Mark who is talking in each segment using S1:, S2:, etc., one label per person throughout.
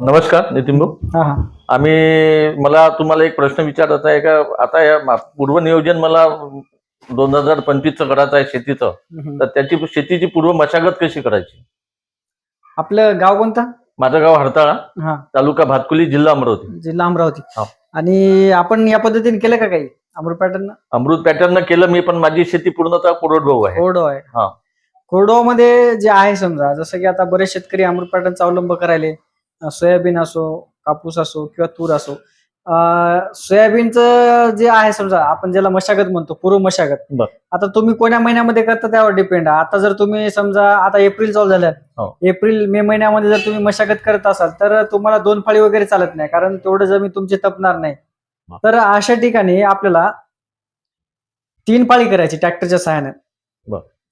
S1: नमस्कार नितीन भाऊ. आम्ही मला तुम्हाला एक प्रश्न विचारायचा आहे का आता या मा- पूर्वनियोजन मला दोन हजार पंचवीसचं करायचं आहे शेतीचं. तर त्याची शेतीची पूर्व मशागत कशी करायची?
S2: आपलं गाव कोणतं?
S1: माझं गाव हरताळा
S2: हा.
S1: तालुका भातकुली जिल्हा अमरावती.
S2: जिल्हा अमरावती. आणि आपण या पद्धतीने केलं का काही? अमृत पॅटर्न?
S1: अमृत पॅटर्न केलं मी पण माझी शेती पूर्णतः कोरडवाहू आहे.
S2: कोरडो आहे.
S1: हा.
S2: कोरडो मध्ये जे आहे समजा जसं की आता बरेच शेतकरी अमृत पॅटर्नचा अवलंब करायले. सोयाबीन असो कापूस असो किंवा तूर असो अं, सोयाबीनचं जे आहे समजा आपण ज्याला मशागत म्हणतो पूर्व मशागत. आता तुम्ही कोण्या महिन्यामध्ये करता त्यावर डिपेंड आहे आता जर तुम्ही समजा आता एप्रिल चालू झालं
S1: हो.
S2: एप्रिल मे महिन्यामध्ये जर तुम्ही मशागत करत असाल तर तुम्हाला दोन फाळी वगैरे चालत नाही कारण तेवढं जमीन तुमची तपणार नाही. तर अशा ठिकाणी आपल्याला तीन पाळी करायची ट्रॅक्टरच्या सहाय्याने.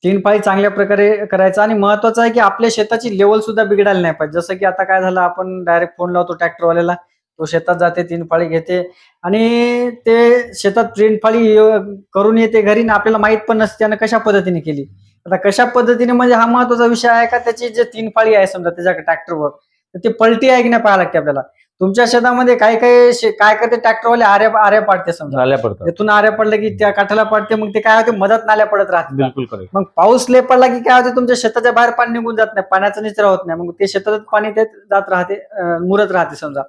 S2: तीन पाळी चांगल्या प्रकारे करायचं आणि महत्वाचं आहे की आपल्या शेताची लेवल सुद्धा बिघडायला नाही पाहिजे. जसं की आता काय झालं आपण डायरेक्ट फोन लावतो ट्रॅक्टरवाल्याला तो शेतात जाते तीन पाळी घेते आणि ते शेतात तीन पाळी करून येते घरी आपल्याला माहीत पण नसते त्यानं कशा पद्धतीने केली. आता कशा पद्धतीने म्हणजे हा महत्त्वाचा विषय आहे का? त्याची जे तीन फाळी आहे समजा त्याच्या ट्रॅक्टरवर तर ते पलटी आहे की नाही पाहायला लागते आपल्याला? तुमच्या शेतामध्ये काही काही काय करते ट्रॅक्टरवाले? आऱ्या आऱ्या पाडते समजा.
S1: नाल्या पडतात.
S2: इथून आऱ्या पडलं की त्या काठाला पडते मग ते काय होते? मदत नाल्या पडत राहते
S1: बिलकुल
S2: मग पाऊस लय पडला की काय होते? तुमच्या शेताच्या बाहेर पाणी निघून जात नाही पाण्याचा निचरा होत नाही. मग ते शेतात पाणी ते जात राहते अं, मुरत राहते समजा.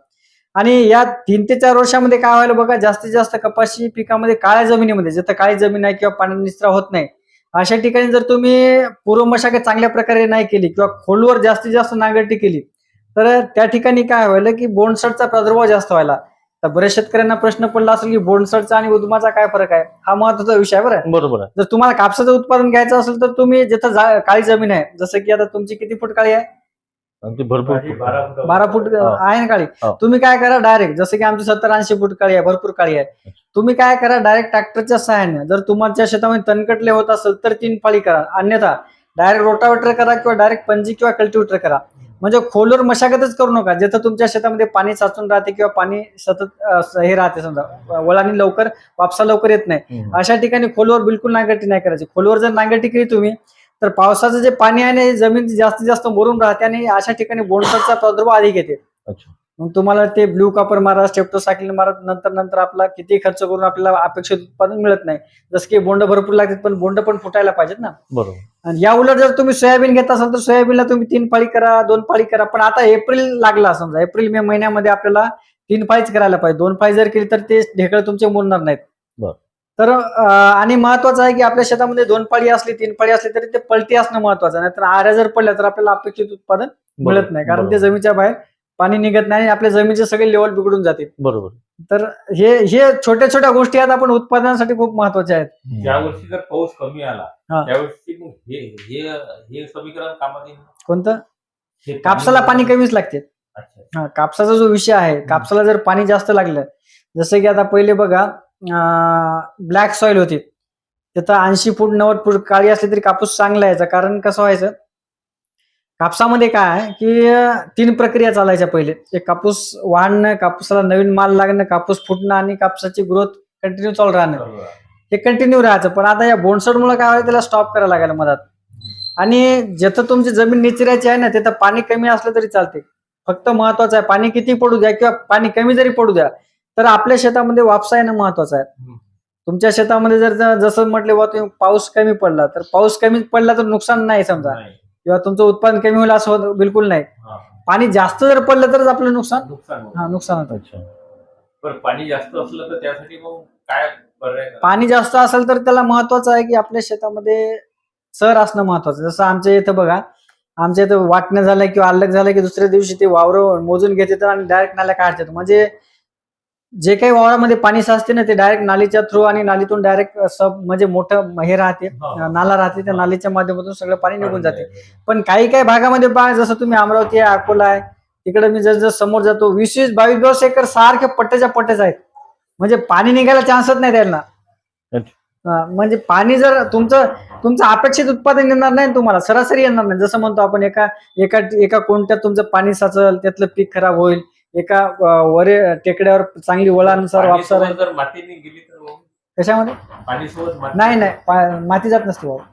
S2: आणि या तीन ते चार वर्षामध्ये काय व्हायला बघा जास्तीत जास्त कपाशी पिकामध्ये काळ्या जमिनीमध्ये जिथं काळी जमीन आहे किंवा पाणी निचरा होत नाही अशा ठिकाणी जर तुम्ही पूर्व मशागत चांगल्या प्रकारे नाही केली किंवा खोलवर जास्तीत जास्त नांगरटी केली तर त्या ठिकाणी काय व्हायला की बोंडसडचा प्रादुर्भाव जास्त व्हायला. तर बऱ्याच शेतकऱ्यांना प्रश्न पडला असेल की बोंडसडचा आणि उद्माचा काय फरक आहे? हा महत्त्वाचा विषय आहे बरं.
S1: बरोबर आहे.
S2: जर तुम्हाला कापसाचं उत्पादन घ्यायचं असेल तर तुम्ही जिथं जा- काळी जमीन आहे जसं की आता तुमची किती फूट काळी आहे?
S1: आणि ती भरपूर
S2: बारा फूट
S1: हो.
S2: आहे ना काळी?
S1: हो.
S2: तुम्ही काय करा डायरेक्ट जसं की आमची सत्तर ऐंशी फूट काळी आहे भरपूर काळी आहे. तुम्ही काय करा डायरेक्ट ट्रॅक्टरच्या सहाय्याने जर तुमच्या शेतामध्ये तणकटले होत असेल तर तीन फाळी करा. अन्यथा डायरेक्ट रोटावेटर करा किंवा डायरेक्ट पंजी किंवा कल्टिवेटर करा. म्हणजे खोलवर मशागतच करू नका. जिथं तुमच्या शेतामध्ये पाणी साचून राहते किंवा पाणी सतत हे राहते समजा वळाने लवकर वापसा लवकर येत नाही. अशा ठिकाणी खोलवर बिलकुल नांगरटी नाही करायची. खोलवर जर नांगरटी केली तुम्ही तर पावसाचं जे पाणी आहे ना जमीन जास्तीत जास्त मोरून राहते आणि अशा ठिकाणी बोंडसरचा प्रादुर्भाव अधिक येते. मग तुम्हाला ते ब्ल्यू कॉपर मारा स्टेप्टोसायक्लिन मारा नंतर नंतर आपला किती खर्च करून आपल्याला अपेक्षित उत्पादन मिळत नाही. जसं की बोंड भरपूर लागतात पण बोंड पण फुटायला पाहिजेत ना.
S1: बरोबर.
S2: आणि या उलट जर तुम्ही सोयाबीन घेत असाल तर सोयाबीनला तुम्ही तीन पाळी करा दोन पाळी करा. पण आता एप्रिल लागला समजा. एप्रिल मे महिन्यामध्ये आपल्याला तीन पाळीच करायला पाहिजे. दोन पाळी जर केली तर ते ढेकळ तुमचे मुरणार नाहीत. तर आणि महत्वाचं आहे की आपल्या शेतामध्ये दोन पाळी असली तीन पाळी असली तरी ते पलटी असणं महत्वाचं आहे. नाहीतर आऱ्या जर पडल्या तर आपल्याला अपेक्षित उत्पादन मिळत नाही. कारण ते जमिनीच्या बाहेर पाणी निघत नाही आणि आपल्या जमिनीचे सगळे लेवल बिघडून जाते
S1: बरोबर.
S2: तर हे हे छोट्या छोट्या गोष्टी आहेत आपण उत्पादनासाठी खूप महत्त्वाच्या आहेत.
S3: ज्या वर्षी जर पाऊस कमी आला
S2: हा.
S3: त्यावर्षी मग हे हे हे समीकरण कामात येईल?
S2: कोणतं?
S3: हे
S2: कापसाला पाणी कमीच लागते.
S3: अच्छा
S2: हा कापसाचा जो विषय आहे कापसाला जर पाणी जास्त लागलं जसं की आता पहिले बघा ब्लॅक सॉइल होती. तिथं ऐंशी फूट नव्वद फूट काळी असली तरी कापूस चांगला यायचा. कारण कसं व्हायचं? कापसामध्ये काय की तीन प्रक्रिया चालायच्या पहिले. एक कापूस वाढणं कापूसाला नवीन माल लागणं कापूस फुटणं आणि कापसाची ग्रोथ कंटिन्यू चालू राहणं. हे कंटिन्यू राहायचं. पण आता या बोनसडमुळे काय त्याला स्टॉप करायला लागायला मधात आणि जिथं तुमची जमीन निचरायची आहे ना तिथं पाणी कमी असलं तरी चालते फक्त महत्वाचं आहे पाणी किती पडू द्या किंवा पाणी कमी जरी पडू द्या तर आपल्या शेतामध्ये वापसा येणं महत्वाचं आहे. तुमच्या शेतामध्ये जर जसं म्हटलं बा तुम्ही पाऊस कमी पडला तर पाऊस कमी पडला तर नुकसान नाही समजा. किंवा तुमचं उत्पादन कमी होईल असं होत- बिलकुल नाही
S3: हा.
S2: पाणी जास्त जर पडलं तरच आपलं नुकसान
S3: नुकसान होतं.
S2: हा नुकसान होतं
S1: अच्छा
S3: पण पाणी जास्त असलं तर त्यासाठी मग काय पर्याय करा?
S2: पाणी जास्त असेल तर त्याला महत्वाचं आहे की आपल्या शेतामध्ये सर असणं महत्वाचं आहे. जसं आमच्या इथं बघा आमच्या इथं वाटणं झालं किंवा अल्लग झालं की दुसऱ्या दिवशी ते वावर मोजून घेते तर आणि डायरेक्ट नाल्या काढतात म्हणजे जे काही वावरामध्ये पाणी साचते ना ते डायरेक्ट नालीच्या थ्रू आणि नालीतून डायरेक्ट सब म्हणजे मोठं हे राहते. नाला राहते त्या नालीच्या माध्यमातून सगळं पाणी निघून जाते. पण काही काही भागामध्ये पहा जसं तुम्ही अमरावती आहे अकोला आहे तिकडे मी जस जस समोर जातो वीस वीस बावीस बावीस एकर सारख्या पट्ट्याच्या पट्ट्याच आहेत. म्हणजे पाणी निघायला चान्सच नाही त्यांना. म्हणजे पाणी जर तुमचं तुमचं अपेक्षित उत्पादन येणार नाही तुम्हाला सरासरी येणार नाही. जसं म्हणतो आपण एका एका एका कोणत्यात तुमचं पाणी साचल त्यातलं पीक खराब होईल एका वरे टेकड्यावर चांगली वळानुसार वापसा
S3: जर मातीने गेली तर मग?
S2: कशामध्ये?
S3: पाणीसोबत माती
S2: नाही नाही पा- माती जात नसते बाबा.